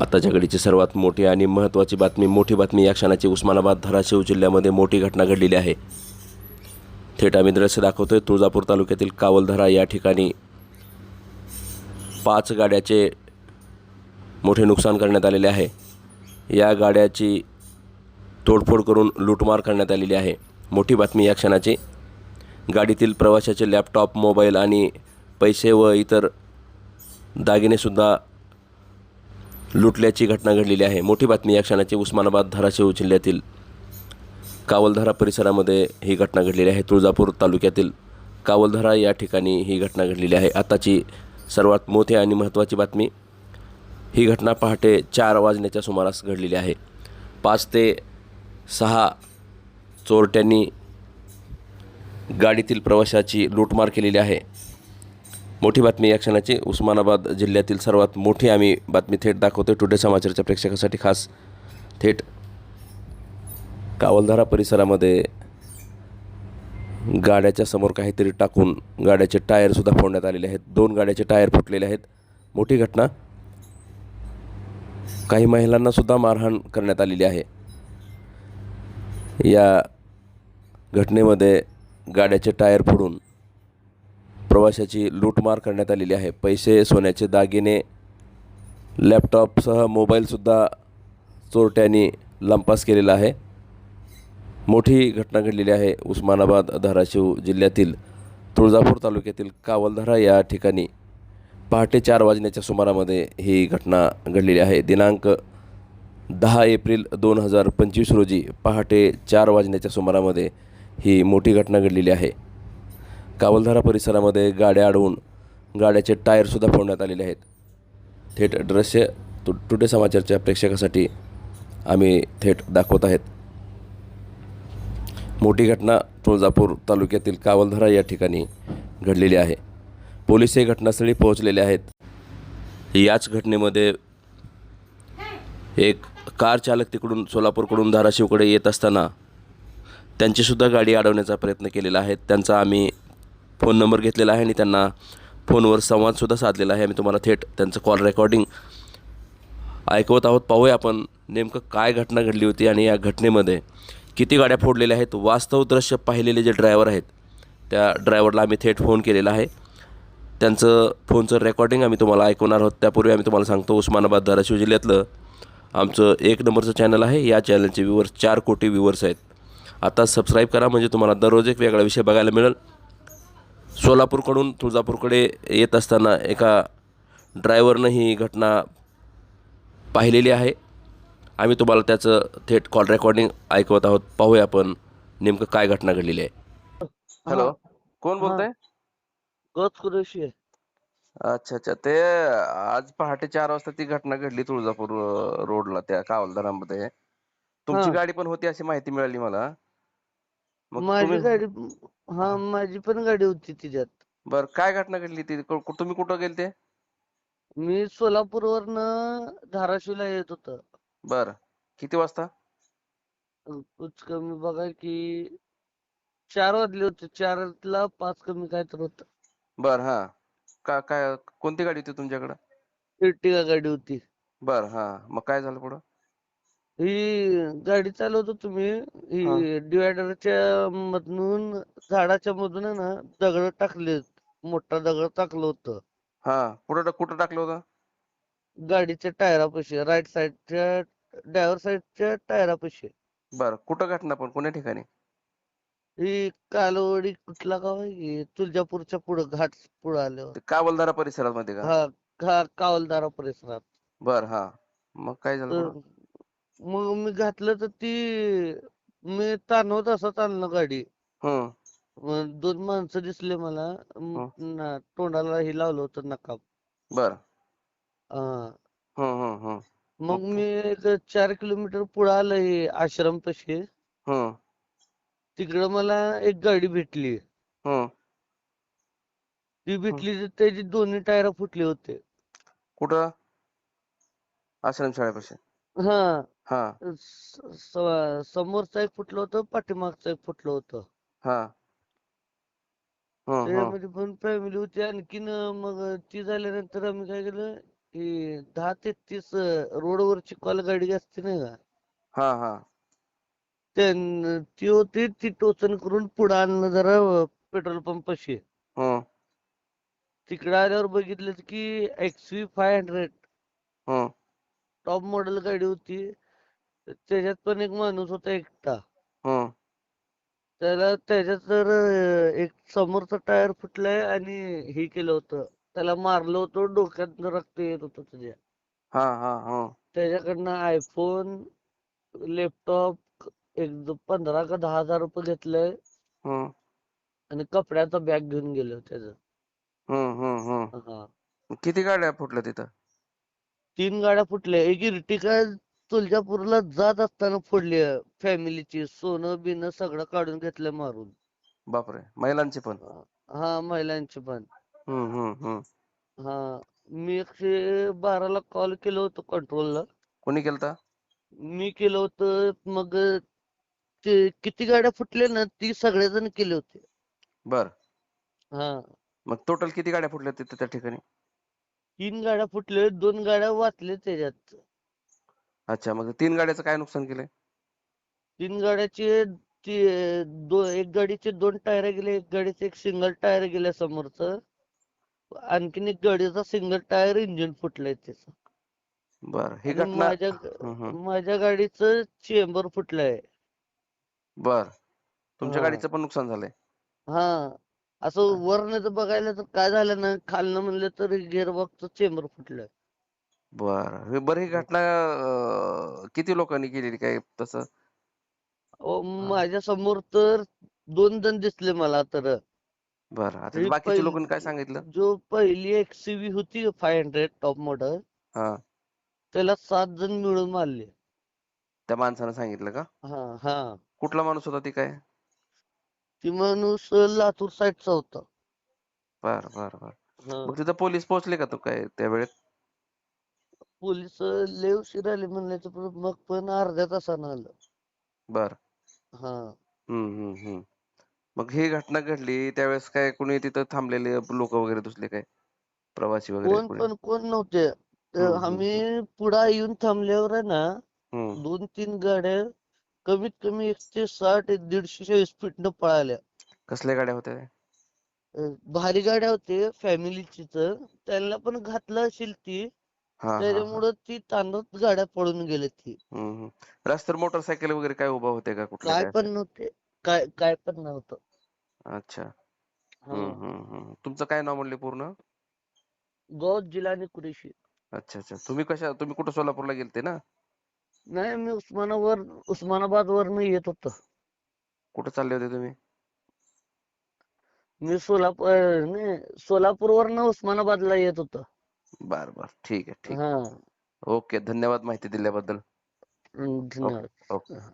आताच्या घडीची सर्वात मोठी आणि महत्त्वाची बातमी मोठी बातमी या क्षणाची उस्मानाबाद धाराशिव जिल्ह्यामध्ये मोठी घटना घडलेली आहे. थेट आम्ही दृश्य दाखवतोय. तुळजापूर तालुक्यातील कावलधरा या ठिकाणी पाच गाड्याचे मोठे नुकसान करण्यात आलेले आहे. या गाड्याची तोडफोड करून लूटमार करण्यात आलेली आहे. मोठी बातमी या क्षणाची. गाडीतील प्रवाशाचे लॅपटॉप मोबाईल आणि पैसे व इतर दागिनेसुद्धा लुटल्याची घटना घडलेली आहे. मोठी बातमी या क्षणाची उस्मानाबाद धाराशिव जिल्ह्यातील कावलधारा परिसरामध्ये ही घटना घडलेली आहे. तुळजापूर तालुक्यातील कावलधारा या ठिकाणी ही घटना घडलेली आहे. आताची सर्वात मोठी आणि महत्त्वाची बातमी ही घटना पहाटे चार वाजण्याच्या सुमारास घडलेली आहे. पाच ते सहा चोरट्यांनी गाडीतील प्रवाशाची लूटमार केलेली आहे. मोठी बातमी या क्षणाची. उस्मानाबाद जिल्ह्यातील सर्वात मोठी आम्ही बातमी थेट दाखवतो टुडे समाचारच्या प्रेक्षकासाठी खास थेट कावलधारा परिसरामध्ये गाड्याच्या समोर काहीतरी टाकून गाड्याचे टायरसुद्धा फोडण्यात आलेले आहेत. दोन गाड्याचे टायर फुटलेले आहेत. मोठी घटना. काही महिलांनासुद्धा मारहाण करण्यात आलेली आहे. या घटनेमध्ये गाड्याचे टायर फोडून प्रवाशाची लूटमार करण्यात आलेली आहे. पैसे सोन्याचे दागिने लॅपटॉपसह मोबाईलसुद्धा चोरट्यांनी लंपास केलेला आहे. मोठी घटना घडलेली आहे उस्मानाबाद धाराशिव जिल्ह्यातील तुळजापूर तालुक्यातील कावलधारा या ठिकाणी. पहाटे चार वाजण्याच्या सुमारामध्ये ही घटना घडलेली आहे. दिनांक दहा एप्रिल दोन हजार पंचवीस रोजी पहाटे चार वाजण्याच्या सुमारामध्ये ही मोठी घटना घडलेली आहे. कावलधारा परिसरामध्ये गाड्या अडवून गाड्याचे टायरसुद्धा फोडण्यात आलेले आहेत. थेट दृश्य तु टुडे समाचारच्या प्रेक्षकासाठी आम्ही थेट दाखवत आहेत. मोठी घटना तुळजापूर तालुक्यातील कावलधरा या ठिकाणी घडलेली आहे. पोलीस हे घटनास्थळी पोहोचलेले आहेत. याच घटनेमध्ये एक कार चालक तिकडून सोलापूरकडून धाराशिवकडे येत असताना त्यांचीसुद्धा गाडी अडवण्याचा प्रयत्न केलेला आहे. त्यांचा आम्ही फोन नंबर घेतलेला आहे आणि त्यांना फोनवर संवादसुद्धा साधलेला आहे. आम्ही तुम्हाला थेट त्यांचं कॉल रेकॉर्डिंग ऐकवत आहोत. पाहूया आपण नेमकं काय घटना घडली होती आणि या घटनेमध्ये किती गाड्या फोडलेल्या आहेत. वास्तव दृश्य पाहिलेले जे ड्रायव्हर आहेत त्या ड्रायव्हरला आम्ही थेट फोन केलेला आहे. त्यांचं फोनचं रेकॉर्डिंग आम्ही तुम्हाला ऐकवणार आहोत. त्यापूर्वी आम्ही तुम्हाला सांगतो उस्मानाबाद धाराशिव जिल्ह्यातलं आमचं एक नंबरचं चॅनल आहे. या चॅनलचे व्ह्यूवर्स चार कोटी व्ह्यूवर्स आहेत. आता सबस्क्राईब करा म्हणजे तुम्हाला दररोज एक वेगळा विषय बघायला मिळेल. सोलापूरकडून तुळजापूरकडे येत असताना एका ड्रायव्हरनं ही घटना पाहिलेली आहे. आम्ही तुम्हाला त्याचं थेट कॉल रेकॉर्डिंग ऐकवत आहोत. पाहूया आपण नेमकं काय घटना घडलेली आहे. हॅलो कोण बोलतंय? गच कुरेशी आहे. अच्छा अच्छा. ते आज पहाटे चार वाजता ती घटना घडली तुळजापूर रोडला त्या कावलधारामध्ये तुमची. गाडी पण होती अशी माहिती मिळाली मला. माझी गाडी हा माझी पण गाडी होती तिच्यात. बर काय घटना घडली ती? कु- कु- तुम्ही कुठं गेलते? मी सोलापूरवरनं धाराशिवला येत होतो. बर. किती वाजता? कुछ कमी बघा की चार वाजले होते. चारला पाच कमी काय तर होत. बर हा. का काय कोणती गाडी होती तुमच्याकडं? एर्टिगा गाडी होती. बर हा. मग काय झालं पुढं? ही गाडी चालवत मी ही डिवायडरच्या मधून झाडाच्या मधून आहे ना दगड टाकले मोठा दगड टाकलं होतं. हा. कुठं कुठं टाकलं होतं? गाडीच्या टायरापाशी राईट साईडच्या ड्रायव्हर साईडच्या टायरापाशी. बर. कुठं घटना पण? कोण्या ठिकाणी? ही कालवडी कुठला गाव आहे की? तुळजापूरच्या पुढं घाट पुढं आल्यावर. ते कावलधारा परिसरामध्ये का? हा. हा कावलदारा परिसरात. बर हा. मग काय झालं तर मग मी घातलं तर ती मी ताणवत असं चालणं गाडी. मग दोन माणसं दिसले मला म- ना तोंडाला हे लावलं होतं नकाब. बर. हा. मग मी एक चार किलोमीटर पुढं आलं हे आश्रम पाशी. तिकडं मला एक गाडी भेटली. ती भेटली तर त्याची दोन्ही टायर फुटले होते. कुठं? आश्रम शाळेपाशी. हा. हा. स- स- समोरचं एक फुटलं होतं पाठीमागचं एक फुटलं होतं. हा. त्याच्यामध्ये पण फॅमिली होती. आणखीन मग ती झाल्यानंतर आम्ही काय केलं ही दहा तेहतीस रोडवरची कॉल गाडी असते नाही का? हा हा. त्यां ती होती ती टोचन करून पुढे आणलं जरा पेट्रोल पंप पाशी हं. तिकडे आल्यावर बघितलं की एक्सव्ही फाय हंड्रेड हं. टॉप मॉडेल गाडी होती. त्याच्यात पण एक माणूस होता एकटा. हं. त्याला त्याच्यात तर एक समोरचा टायर फुटलाय आणि हे केलं होतं. त्याला मारलं होतं डोक्यात रक्त येत होतं त्याच्या. हा हा हा. त्याच्याकडनं आयफोन लॅपटॉप एक द- पंधरा का दहा हजार रुपये घेतलंय हं. आणि कपड्याचा बॅग घेऊन गेलो त्याचं. हं हं हं. हा. किती गाड्या फुटल्या तिथं? तीन गाड्या फुटल्या. एक इर्टिका तुळजापूरला जात असताना फोडली फॅमिलीची सोनं बिनं सगळं काढून घेतलं मारून. बापरे महिलांची पण. हा महिलांची पण. हं हं हं हा मी एकशे बाराला कॉल केलं होतं कंट्रोलला. कोणी केलता मी केलं होतं मग ते किती गाड्या फुटल्या ना ती सगळेजण केले होते. बर. हा. मग टोटल किती गाड्या फुटल्या तिथं त्या ठिकाणी? तीन गाड्या फुटल्या दोन गाड्या वाचल्या त्याच्यात. अच्छा मग तीन गाड्याचं काय नुकसान केलंय? तीन गाड्याचे ते दो एक गाडीचे दोन टायर गेले एक गाडीचे एक सिंगल टायर गेले समोरचं. आणखीन एक गाडीचा सिंगल टायर इंजिन फुटलंय त्याचं. बर ही आणि घटना माझ्या. माझ्या गाडीचं चेंबर फुटलंय. बर. तुमच्या हा. गाडीचं पण नुकसान झालंय? हा. असं वरनं जर बघायला तर काय झालं ना खालनं म्हणलं तर गिअरबॉक्सचं चेंबर फुटलंय बर. हे- बरं ही घटना अं, किती लोकांनी केलेली? काय तसं? अहो, माझ्यासमोर तर दोन जण दिसले मला तर. बर. आता ही बाकीच्या लोकांनी काय सांगितलं? जो पहिली एक्सयूव्ही होती फाय हंड्रेड टॉप मॉडेल हा. त्याला सात जण मिळून मारले. त्या माणसानं सांगितलं का? हा हा. कुठला माणूस होता ती काय? ती माणूस लातूर साईडचा होता. बर बर बर. हा. मग तिथं पोलीस पोहोचले का तो काय त्या वेळेत पोलीस लय उशीर आले म्हणल्याचं पण मग पण अर्ध्या तासानं आलं. बर. हा. हम्म हम्म हम्म. मग ही घटना घडली त्यावेळेस काय कोणी तिथं थांबलेले लोक वगैरे दुसरे काय? प्रवासी वगैरे कोण कोणी? पण कोण नव्हते. तर हम्म, हम्म, आम्ही पुढे येऊन थांबल्यावर आहे ना हम्म. दोन तीन गाड्या कमीत कमी एकशे साठ दीडशे स्पीडनं पळाल्या. कसल्या गाड्या होत्या? त्या? अं, भारी गाड्या होते फॅमिलीचीच त्यांना पण घातलं असेल ती. हा हा हा. त्याच्यामुळं ती तांदूळ गाड्या पळून गेल्या ती हम्म हम्म. रस्त्यावर मोटरसायकल वगैरे काय उभा होते का कुठल्या काय काय पण नव्हते. काय काय पण नव्हतं. अच्छा. हा. हम्म हम्म हम्म तुमचं काय नाव म्हणले पूर्ण? गौस जिलानी कुरेशी. अच्छा अच्छा. तुम्ही कशा तुम्ही कुठं सोलापूरला गेलते ना? नाही मी उस्मानाबाद उस्मानाबाद वरनं येत होतो. कुठं चालले होते तुम्ही? मी सोलापूर नाही सोलापूर वरनं उस्मानाबादला येत होतो. बर बर. ठीक आहे ठीक हा. ओके. धन्यवाद माहिती दिल्याबद्दल. हम्म, धन्यवाद. ओके. हा.